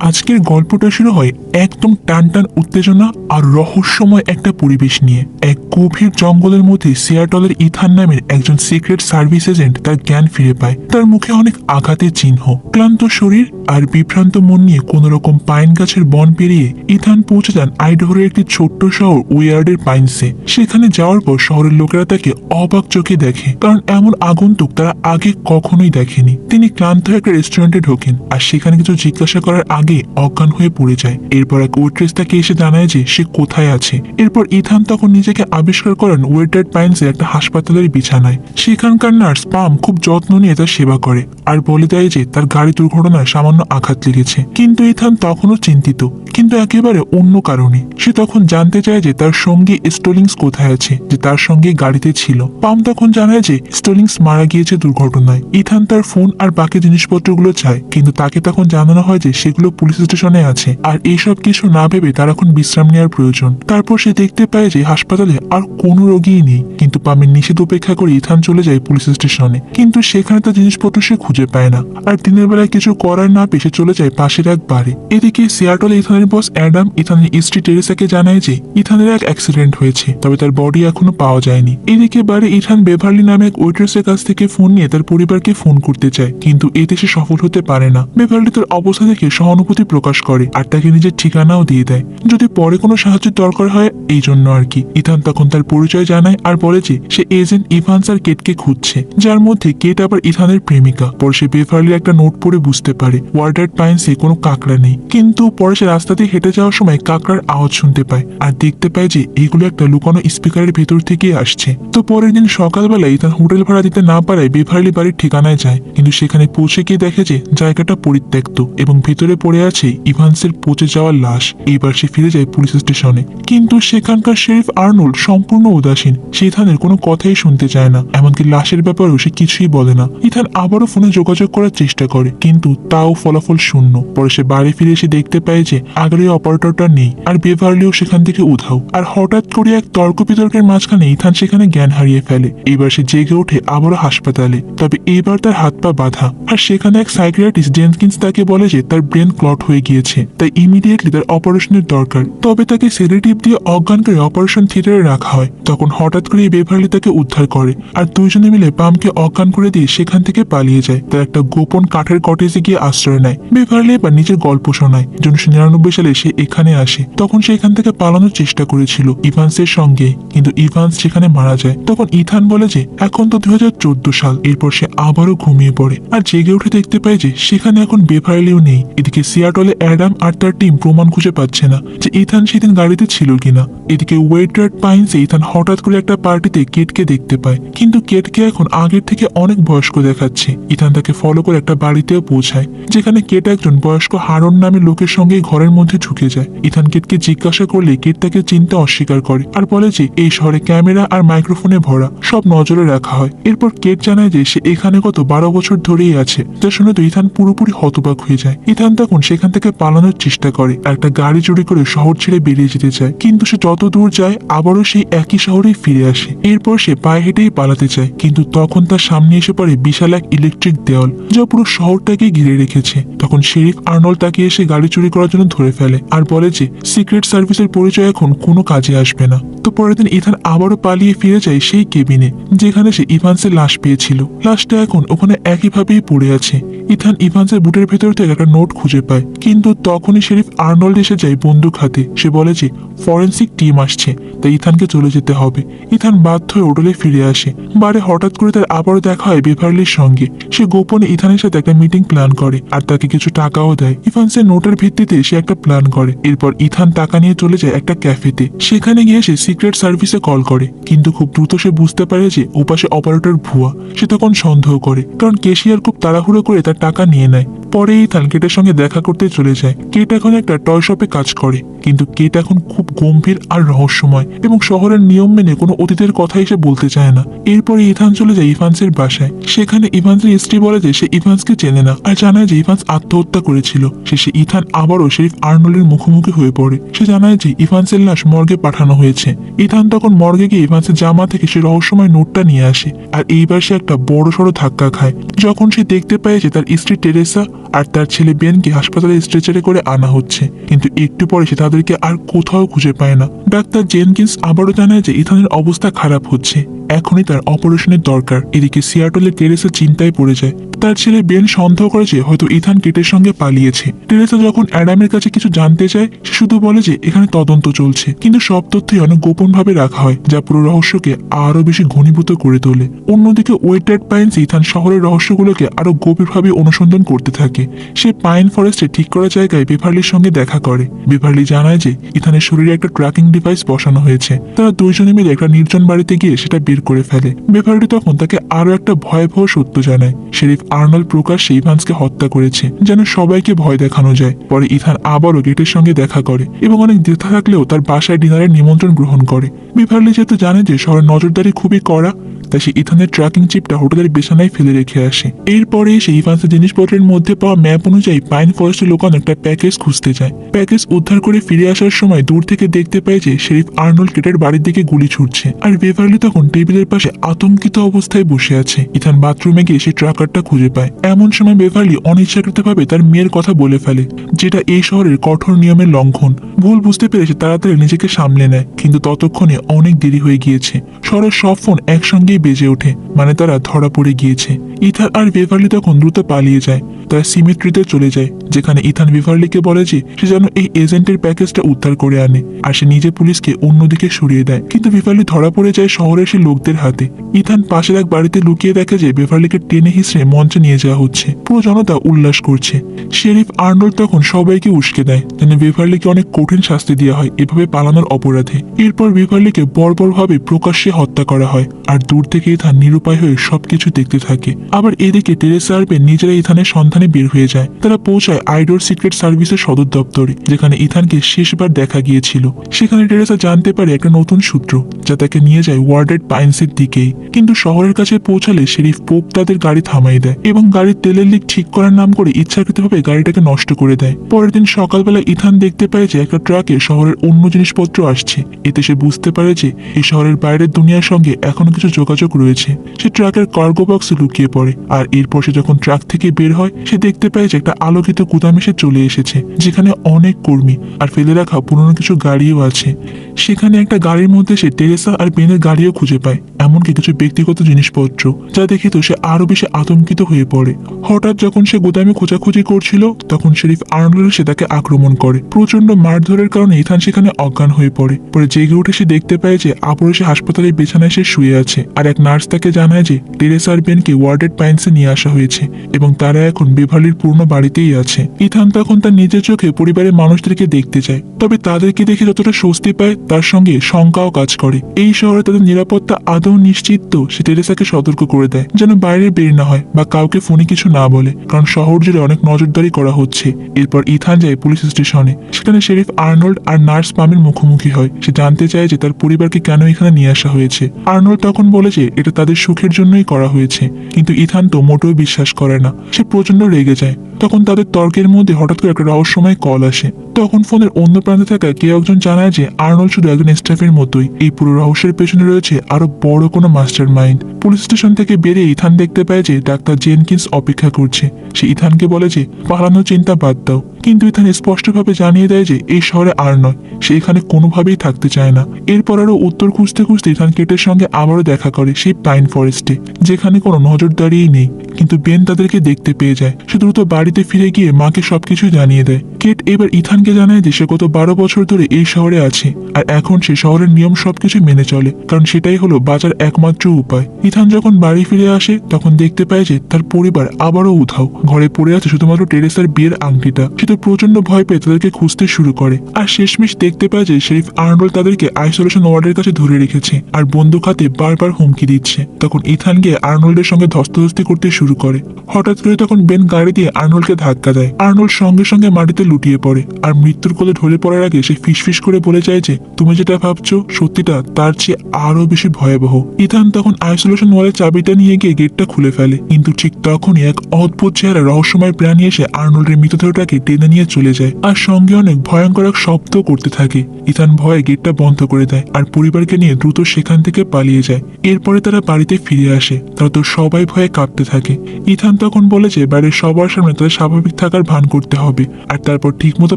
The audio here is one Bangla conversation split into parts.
আজকের গল্পটা শুরু হয় একদম টান টান উত্তেজনা আর রহস্যময় একটা পরিবেশ নিয়ে। এক গভীর জঙ্গলের মধ্যে সিয়াটলের ইথান নামের একজন সিক্রেট সার্ভিস এজেন্ট তার জ্ঞান ফিরে পায়। তার মুখে অনেক আঘাতের চিহ্ন, ক্লান্ত শরীর আর বিভ্রান্ত মন নিয়ে কোন রকম পাইন গাছের বন পেরিয়ে ইথান পৌঁছে যান আইডহরের একটি ছোট্ট শহর উইয়ার্ডের পাইনসে। সেখানে যাওয়ার পর শহরের লোকেরা তাকে অবাক চোখে দেখে, কারণ এমন আগন্তুক তারা আগে কখনোই দেখেনি। তিনি ক্লান্ত একটা রেস্টুরেন্টে ঢোকেন আর সেখানে কিছু জিজ্ঞাসা করার আগে অজ্ঞান হয়ে পড়ে যায়। এরপর এক ওয়েট্রেস তাকে এসে জানায় যে সে কোথায় আছে। এরপর ইথান তখন নিজেকে আবিষ্কার করেন ওয়েটার পাইন্সের একটা হাসপাতালের বিছানায়। সেখানকার নার্স পাম খুব যত্ন নিয়ে তার সেবা করে আর বলে দেয় যে তার গাড়ি দুর্ঘটনায় সামান্য আঘাত লেগেছে। কিন্তু ইথান তখনও চিন্তিত, কিন্তু একেবারে অন্য কারণে। সে তখন জানতে চায় যে তার সঙ্গী স্টোলিংস কোথায় আছে, যে তার সঙ্গে গাড়িতে ছিল। পাম তখন জানায় যে স্টোলিংস মারা গিয়েছে দুর্ঘটনায়। ইথান তার ফোন আর বাকি জিনিসপত্রগুলো চায়, কিন্তু তাকে তখন জানানো হয় যে সেগুলো পুলিশ স্টেশনে আছে। আর এইসব কিছু না ভেবে তার এখন বিশ্রাম নেওয়ার প্রয়োজন। তারপর সে দেখতে পায় যে হাসপাতালে আর কোনো রোগীই নেই। কিন্তু পামের নিষেধ উপেক্ষা করে ইথান চলে যায় পুলিশ স্টেশনে। কিন্তু সেখানে তার জিনিসপত্র সে খুঁজে পায় না। আর দিনের বেলায় কিছু করার না পেশে চলে যায় পাশের এক বারে। এদিকে সিয়াটলে ইথানের বস অ্যাডাম ইথানের স্ত্রী টেরেসাকে জানায় যে ইথানের এক অ্যাক্সিডেন্ট হয়েছে, তবে তার বডি এখনও পাওয়া যায়নি। এদিকে বারে ইথান বেভারলি নামে এক ওয়েট্রেসের কাছ থেকে ফোন নিয়ে তার পরিবারকে ফোন করতে চায়। কিন্তু এতে সে সফল হতে পারে না। বেভারলি তার অবস্থা দেখে সহানুভূতি প্রকাশ করে আর তাকে নিজের ঠিকানাও দিয়ে দেয়। যদি পরে কোনো সাহায্যের দরকার হয়, এই জন্য আর কি। ইথান তখন তার পরিচয় জানায় আর বলে যে, সে এজেন্ট ইভান্স আর কেটকে খুঁজছে। যার মধ্যে কেট আবার ইথানের প্রেমিকা। পরে সে বেভারলির একটা নোট পড়ে বুঝতে পারে, ওয়ার্ডার পাইন্সে কোনো কাকড়া নেই। কিন্তু পরে সে রাস্তা দিয়ে হেঁটে যাওয়ার সময় কাঁকড়ার আওয়াজ শুনতে পায় আর দেখতে পায় যে, এগুলো একটা লুকানো স্পিকারের ভেতর থেকে আসছে। তো পরের দিন সকালবেলা ইথান হোটেল ভাড়া দিতে না পারায় বেফারলি বাড়ির ঠিকানায় যায়। কিন্তু সেখানে পৌঁছে গিয়ে দেখে যে, জায়গাটা পরিত্যক্ত এবং ভেতরে পড়ে আছে ইভান্সের পচে যাওয়া লাশ। এইবার সে ফিরে যায় পুলিশ স্টেশনে। কিন্তু সেখানকার শেরিফ আর্নোল্ড সম্পূর্ণ উদাসীন। সে ইথানের কোনো কথাই শুনতে চায় না। এমনকি লাশের ব্যাপারেও সে কিছুই বলে না। ইথান আবারও ফোনে যোগাযোগ করার চেষ্টা করে। কিন্তু তাও ফলাফল শূন্য। পরে সে বাড়ি ফিরে এসে দেখতে পায় যে, আগের অপারেটরটা নেই। আর বেভারলিও সেখান থেকে উধাও। আর হঠাৎ করে এক তর্ক বিতর্কের মাঝখানে ইথান সেখানে জ্ঞান হারিয়ে ফেলে। এবার সে জেগে ওঠে আবারও হাসপাতালে। তবে এবার তার হাত পা বাঁধা। আর সেখানে এক সাইকিয়াট্রিস্ট জেনকিন্স তাকে বলে যে, তার ব্রেন ক্লট হয়ে গিয়েছে। তাই ইমিডিয়েটলি তার অপারেশনের দরকার। তবে তাকে সেডেটিভ দিয়ে অজ্ঞান করে অপারেশন থিয়েটারে রাখা হয়। তখন হঠাৎ করে বেভারলি তাকে উদ্ধার করে। আর দুইজনে মিলে পামকে অজ্ঞান করে দিয়ে সেখান থেকে পালিয়ে যায়। তার একটা গোপন কাঠের কটেজে গিয়ে আশ্রয় নেয়। বেভারলি এবার নিজের গল্প শোনায়। উনিশশো নিরানব্বই সালে সে এখানে আসে। তখন সে এখান থেকে পালানোর চেষ্টা করেছিল ইভান্সের সঙ্গে। কিন্তু ইভান্স সেখানে মারা যায়, তখন ইথান বলে যে, এখন তো দুই হাজার চোদ্দ সাল। এরপর সে আবারও ঘুমিয়ে পড়ে। আর জেগে উঠে দেখতে পায় যে, সেখানে এখন বেভারলিও নেই। এদিকে সিয়াটলে অ্যাডাম আর তার টিম প্রমাণ খুঁজে পাচ্ছে না যে ইথান সেদিন গাড়িতে ছিল কিনা। এদিকে ওয়েটার পাইন্সে ইথান হঠাৎ করে একটা পার্টিতে কেটকে দেখতে পায়। কিন্তু কেটকে এখন আগের থেকে অনেক বয়স্ক দেখাচ্ছে। ইথান তাকে ফলো করে একটা বাড়িতেও পৌঁছায়, যেখানে কেট একজন বয়স্ক হারন নামের লোকের সঙ্গে ঘরের মধ্যে ঢুকে যায়। ইথান কেটকে জিজ্ঞাসা করলে কেট তাকে চিনতে অস্বীকার করে আর বলে যে, এই শহরে ক্যামেরা আর মাইক্রোফোনে ভরা, সব নজরে রাখা হয়। এরপর কেট জানায় যে, সে এখানে গত বারো বছর ধরেই আছে। যা শুনে তো ইথান পুরোপুরি হতবাক হয়ে যায়। ইথান তখন সেখান থেকে পালানোর চেষ্টা করে। একটা গাড়ি চুরি করে শহর ছেড়ে বেরিয়ে যেতে চায়। কিন্তু সে যত দূর যায়, আবারও সেই একই শহরে ফিরে আসে। এরপর সে পায়ে হেঁটেই পালাতে চায়। কিন্তু তখন তার সামনে এসে পড়ে বিশাল এক ইলেকট্রিক দেওয়াল, যা পুরো শহরটাকে ঘিরে রেখেছে। তখন শেরিফ আর্নল্ড তাকে এসে গাড়ি চুরি করার জন্য ধরে ফেলে আর বলে যে, সিক্রেট সার্ভিসের পরিচয় এখন কোনো কাজে আসবে না। তো পরের দিন ইথান আবারও পালিয়ে ফিরে যায় সেই কেবিনে, যেখানে সে ইভান্সের লাশ পেয়েছিল। লাশটা এখন ওখানে একইভাবেই পড়ে আছে। ইথান ইভান্সের বুটের ভেতর থেকে একটা নোট খুঁজে পায়। কিন্তু তখনই শেরিফ আর্নল্ড এসে যায় বন্দুক হাতে। সে বলে যে, ফরেন্সিক টিম আসছে, তাই ইথানকে চলে যেতে হবে। ইথান বাধ্য হয়ে হোটেলে ফিরে আসে। বারে হঠাৎ করে তার আবারও দেখা হয় বেভারলির সঙ্গে। সে গোপনে ইথানের সাথে একটা মিটিং প্ল্যান করে আর তাকে কিছু টাকাও দেয়। ইভান্সের নোটের ভিত্তিতে সে একটা প্ল্যান করে। এরপর ইথান টাকা নিয়ে চলে যায় একটা ক্যাফেতে। সেখানে গিয়ে সে সিক্রেট সার্ভিসে কল করে। কিন্তু খুব দ্রুত সে বুঝতে পারে যে, ওপাশে অপারেটর ভুয়া। সে তখন সন্দেহ করে। কারণ কেশিয়ার খুব তাড়াহুড়ো করে তার টাকা নিয়ে নেয়। পরে ইথান কেটের সঙ্গে দেখা করতে চলে যায়। কেট এখন একটা টয় শপে কাজ করে। কিন্তু কেট এখন খুব গম্ভীর আর রহস্যময় এবং শহরের নিয়ম মেনে কোনো অতীতের কথা এসে বলতে চায় না। এরপরে ইথান চলে যায় ইভান্সের বাসায়। সেখানে ইভান্সের স্ত্রী বলে যে সে ইভান্সকে চেনে না আর জানায় যে ইভান্স আত্মহত্যা করেছিল। শেষে ইথান আবারও শেরিফ আর্নলের মুখোমুখি হয়ে পড়ে। সে জানায় যে ইভান্সের লাশ মর্গে পাঠানো হয়েছে। ইথান তখন মর্গে গিয়ে ইভান্সের জামা থেকে সে রহস্যময় নোটটা নিয়ে আসে। আর এইবার সে একটা বড় সড়ো ধাক্কা খায়। যখন সে দেখতে পায় যে তার তার স্ত্রী টেরেসা আর তার ছেলে বেনকে হাসপাতালে স্ট্রেচারে করে আনা হচ্ছে। কিন্তু একটু পরে সে তাদেরকে আর কোথাও খুঁজে পায় না। ডাক্তার জেনকিন্স আবারও জানায় যে ইথানের অবস্থা খারাপ হচ্ছে। এখনই তার অপারেশনের দরকার। এদিকে সিয়াটলে টেরেসা চিন্তায় পড়ে যায়। তার ছেলে বেন সন্দেহ করে যে হয়তো ইথান কেটের সঙ্গে পালিয়েছে। টেরেসা যখন অ্যাডামের কাছে কিছু জানতে চায়, সে শুধু বলে যে এখানে তদন্ত চলছে। কিন্তু সব তথ্যই অনেক গোপনভাবে রাখা হয়, যা পুরো রহস্যকে আরও বেশি ঘনীভূত করে তোলে। অন্যদিকে ওয়েটার্ড পাইন্স ইথান শহরের রহস্যগুলোকে আরও গভীরভাবে অনুসন্ধান করতে থাকে। সে পাইন ফরেস্টে ঠিক করা জায়গায় বেভারলির সঙ্গে দেখা করে। বেভারলি জানায় যে ইথানের শরীরে একটা ট্র্যাকিং ডিভাইস বসানো হয়েছে। তারা দুইজনে মিলে একটা নির্জন বাড়িতে গিয়ে সেটা বের করে ফেলে। বেভারলি তখন তাকে আরও একটা ভয়াবহ সত্য জানায়। শেরিফ আর্নল্ড প্রকাশ্যে ইভান্সকে হত্যা করেছে, যেন সবাইকে ভয় দেখানো যায়। পরে ইথান আবারও গেটের সঙ্গে দেখা করে এবং অনেক দ্বিধা থাকলেও তার বাসায় ডিনারের নিমন্ত্রণ গ্রহণ করে। বেভারলি যেহেতু জানে যে শহরের নজরদারি খুবই কড়া। তাই সে ইথানের ট্র্যাকিং চিপটা হোটেলের বিছানায় ফেলে রেখে আসে। এরপরে সে ইভান্সের জিনিসপত্রের মধ্যে পাওয়া ম্যাপ অনুযায়ী পাইন ফরেস্টে লোকানো একটা প্যাকেজ খুঁজতে যায়। প্যাকেজ উদ্ধার করে ফিরে আসার সময় দূর থেকে দেখতে পায় যে শেরিফ আর্নল্ড কেটের বাড়ির দিকে গুলি ছুটছে। আর বেভারলি তখন টেবিলের পাশে আতঙ্কিত অবস্থায় বসে আছে। ইথান বাথরুমে গিয়ে সে ট্রাকারটা খুঁজে পায়। এমন সময় বেভারলি অনিচ্ছাকৃতভাবে তার মেয়ের কথা বলে ফেলে, যেটা এই শহরের কঠোর নিয়মের লঙ্ঘন। ভুল বুঝতে পেরে সে তাড়াতাড়ি নিজেকে সামলে নেয়, কিন্তু ততক্ষণে অনেক দেরি হয়ে গিয়েছে। শহরের সব ফোন একসঙ্গেই বেজে ওঠে। মানে তারা ধরা পড়ে গিয়েছে। ইথার আর বেভারলি তখন দ্রুত পালিয়ে যায়। তারা সিমেট্রিতে চলে যায়, যেখানে ইথান বেভারলিকে বলে যে সে যেন এই এজেন্টের প্যাকেজটা উদ্ধার করে আনে, আর সে নিজে পুলিশকে অন্যদিকে সরিয়ে দেয়। কিন্তু বেভারলি ধরা পড়ে যায় শহরের সেই লোকদের হাতে। ইথান পাশের এক বাড়িতে লুকিয়ে দেখে যে বেভারলিকে টেনে হিসড়ে মঞ্চে নিয়ে যাওয়া হচ্ছে। পুরো জনতা উল্লাস করছে। শেরিফ আর্নল্ড তখন সবাইকে উস্কে দেয়, যেন বেভারলিকে অনেক কঠিন শাস্তি দেওয়া হয় এভাবে পালানোর অপরাধে। এরপর বেভারলিকে বর্বরভাবে প্রকাশ্যে হত্যা করা হয়, আর দূর থেকে ইথান নিরুপায় হয়ে সবকিছু দেখতে থাকে। আবার এদিকে টেরেসা আরবে নিজেরা ইথানের সন্ধানে বের হয়ে যায়। তারা পৌঁছায় আইডোর সিক্রেট সার্ভিসের সদর দপ্তরে, যেখানে ইথানকে শেষবার দেখা গিয়েছিল। সেখানে টেরেসা জানতে পারে একটা নতুন সূত্র, যা তাকে নিয়ে যায় ওয়ার্ডেড পাইন্সের দিকেই। কিন্তু শহরের কাছে পৌঁছালে শেরিফ পোপ তাদের গাড়ি থামাই দেয় এবং গাড়ির তেলের লিক ঠিক করার নাম করে ইচ্ছাকৃতভাবে গাড়িটাকে নষ্ট করে দেয়। পরের দিন সকালবেলা ইথান দেখতে পায় যে একটা ট্রাকে শহরের অন্য জিনিসপত্র আসছে। এতে সে বুঝতে পারে যে এই শহরের বাইরের দুনিয়ার সঙ্গে এখনও কিছু যোগাযোগ রয়েছে। সে ট্রাকের কার্গো বক্সে লুকিয়ে পড়ে, আর এরপর সে যখন ট্রাক থেকে বের হয় সে দেখতে পায় যে একটা আলোকিত গুদাম এসে চলে এসেছে, যেখানে অনেক কর্মী আর ফেলে রাখা পুরনো কিছু গাড়িও আছে। সেখানে একটা গাড়ির মধ্যে সে টেরেসা আর বেনের গাড়িও খুঁজে পায়, এমনকি কিছু ব্যক্তিগত জিনিসপত্র, যা দেখে তো সে আরও বেশি আতঙ্কিত হয়ে পড়ে। হঠাৎ যখন সে গুদামে খোঁজাখুঁজি করছিল, তখন শেরিফ আর্নল্ড সে তাকে আক্রমণ করে। প্রচণ্ড মারধরের কারণে ইথান সেখানে অজ্ঞান হয়ে পড়ে। পরে জেগে উঠে সে দেখতে পায় যে, আপরে সে হাসপাতালের বিছানায় সে শুয়ে আছে, আর এক নার্স তাকে জানায় যে, টেরেসা আর বেনকে ওয়ার্ডেড পাইন্সে নিয়ে আসা হয়েছে, এবং তারা এখন বেভারলির পূর্ণ বাড়িতেই আছে। ইথান তখন তার নিজের চোখে পরিবারের মানুষদেরকে দেখতে চায়, তবে তাদেরকে দেখে যতটা স্বস্তি পায় তার সঙ্গে শঙ্কাও কাজ করে। এই শহরে তাদের নিরাপত্তা আদৌ নিশ্চিত তো, সে টেরেসাকে সতর্ক করে দেয়, যেন বাইরে বের না হয় বা কাউকে ফোনে কিছু না বলে, কারণ শহর জুড়ে অনেক নজরদারি করা হচ্ছে। এরপর ইথান যায় পুলিশ স্টেশনে। সেখানে শেরিফ আর্নল্ড আর নার্স পামের মুখোমুখি হয়। সে জানতে চায় যে তার পরিবারকে কেন এখানে নিয়ে আসা হয়েছে। আর্নল্ড তখন বলে যে এটা তাদের সুখের জন্যই করা হয়েছে, কিন্তু ইথান তো মোটেও বিশ্বাস করে না। সে প্রচণ্ড রেগে যায়। তখন তাদের তর্কের মধ্যে হঠাৎ করে একটা রহস্যময় কল আসে। তখন ফোনের অন্য প্রান্তে থাকা কেউ একজন জানায় যে আর্নল্ড শুধু একজন স্টাফের মতোই। এই পুরো রহস্যের পেছনে রয়েছে আরও বড় কোনো মাস্টার মাইন্ড পুলিশ স্টেশন থেকে বেরিয়ে ইথান দেখতে পায় যে ডাক্তার জেনকিন্স অপেক্ষা করছে। সে ইথানকে বলে যে, পালানোর চিন্তা বাদ দাও। কিন্তু ইথান স্পষ্টভাবে জানিয়ে দেয় যে এই শহরে আর নয়, সে এখানে কোনোভাবেই থাকতে চায় না। এরপর আরও উত্তর খুঁজতে খুঁজতে ইথান কেটের সঙ্গে আবারও দেখা করে সেই পাইন ফরেস্টে যেখানে কোনো নজরদারিই নেই। কিন্তু বেন তাদেরকে দেখতে পেয়ে যায়। সে দ্রুত বাড়িতে ফিরে গিয়ে মাকে সবকিছু জানিয়ে দেয়। কেট এবার ইথানকে জানায় যে সে গত বারো বছর ধরে এই শহরে আছে, আর এখন সে শহরের নিয়ম সবকিছু মেনে চলে, কারণ সেটাই হলো বাঁচার একমাত্র উপায়। ইথান যখন বাড়ি ফিরে আসে, তখন দেখতে পায় যে তার পরিবার আবারও উধাও। ঘরে পড়ে আছে শুধুমাত্র টেরেসার বিয়ের আংটিটা। সে তো প্রচণ্ড ভয় পেয়ে তাদেরকে খুঁজতে শুরু করে। আর শেষমেশ দেখতে পায় যে শেরিফ আর্নল্ড তাদেরকে আইসোলেশন ওয়ার্ডের কাছে ধরে রেখেছে আর বন্দুক হাতে বারবার হুমকি দিচ্ছে। তখন ইথান গিয়ে আর্নল্ডের সঙ্গে ধস্তাধস্তি করতে শুরু করে। হঠাৎ করে তখন বেন গাড়ি দিয়ে আর্নল্ডকে ধাক্কা দেয়। আর্নল্ড সঙ্গে সঙ্গে মাটিতে লুটিয়ে পড়ে আর মৃত্যুর কোলে ঢলে পড়ার আগে সে ফিসফিস করে বলে যায় যে, তুমি যেটা ভাবছ, সত্যিটা তার চেয়ে আরও বেশি ভয়াবহ। ইথান তখন আইসোলেশন ওয়ালের চাবিটা নিয়ে গিয়ে গেটটা খুলে ফেলে। কিন্তু ঠিক তখনই এক অদ্ভুত চেহারা রহস্যময় প্রাণী এসে আর্নল্ডের মৃতদেহটাকে টেনে কাঁধে নিয়ে চলে যায়। আর সঙ্গে অনেক ভয়ঙ্কর এক শব্দ করতে থাকে। ইথান ভয়ে গেটটা বন্ধ করে দেয় আর পরিবারকে নিয়ে দ্রুত সেখান থেকে পালিয়ে যায়। এরপরে তারা বাড়িতে ফিরে আসে। তারা তো সবাই ভয়ে কাঁপতে থাকে। ইথান তখন বলে যে বাড়ির সবার সামনে তাদের স্বাভাবিক থাকার ভান করতে হবে। আর তারপর ঠিকমতো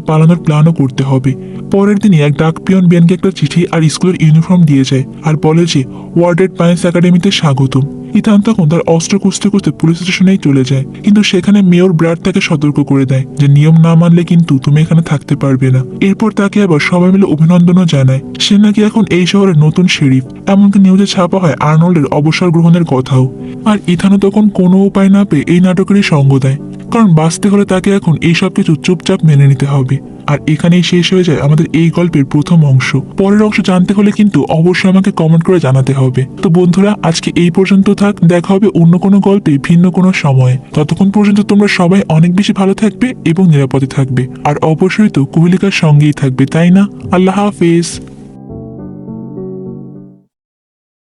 পালানোর প্ল্যানও করতে হবে। পরের দিনই এক ডাক পিয়ন বিয়ানকে একটা চিঠি আর স্কুলের ইউনিফর্ম দিয়ে যায়। আর বলে যে ওয়ার্ডেড পায়েন্স একাডেমিতে স্বাগতম। ইথান তখন তার অস্ত্র খুঁজতে খুঁজতে পুলিশ স্টেশনেই চলে যায়। কিন্তু সেখানে মেয়র ব্রাড তাকে সতর্ক করে দেয় যে নিয়ম না মানলে কিন্তু তুমি এখানে থাকতে পারবে না। এরপর তাকে আবার সবাই মিলে অভিনন্দনও জানায়। সে নাকি এখন এই শহরের নতুন শেরিফ, এমনকি নিউজে ছাপা হয় আর্নল্ডের অবসর গ্রহণের কথাও। আর ইথানও তখন কোনো উপায় না পেয়ে এই নাটকেরই সঙ্গ দেয়। কারণ বাঁচতে হলে তাকে এখন এই সব কিছু চুপচাপ মেনে নিতে হবে। আর এখানেই শেষ হয়ে যায় আমাদের এই গল্পের প্রথম অংশ। পরের অংশ জানতে হলে কিন্তু অবশ্যই আমাকে কমেন্ট করে জানাতে হবে। তো বন্ধুরা, আজকে এই পর্যন্ত থাক। দেখা হবে অন্য কোনো গল্পে ভিন্ন কোনো সময়ে। ততক্ষণ পর্যন্ত তোমরা সবাই অনেক বেশি ভালো থাকবে এবং নিরাপদে থাকবে। আর অবশ্যই তো কুহেলিকার সঙ্গেই থাকবে, তাই না? আল্লাহ হাফেজ।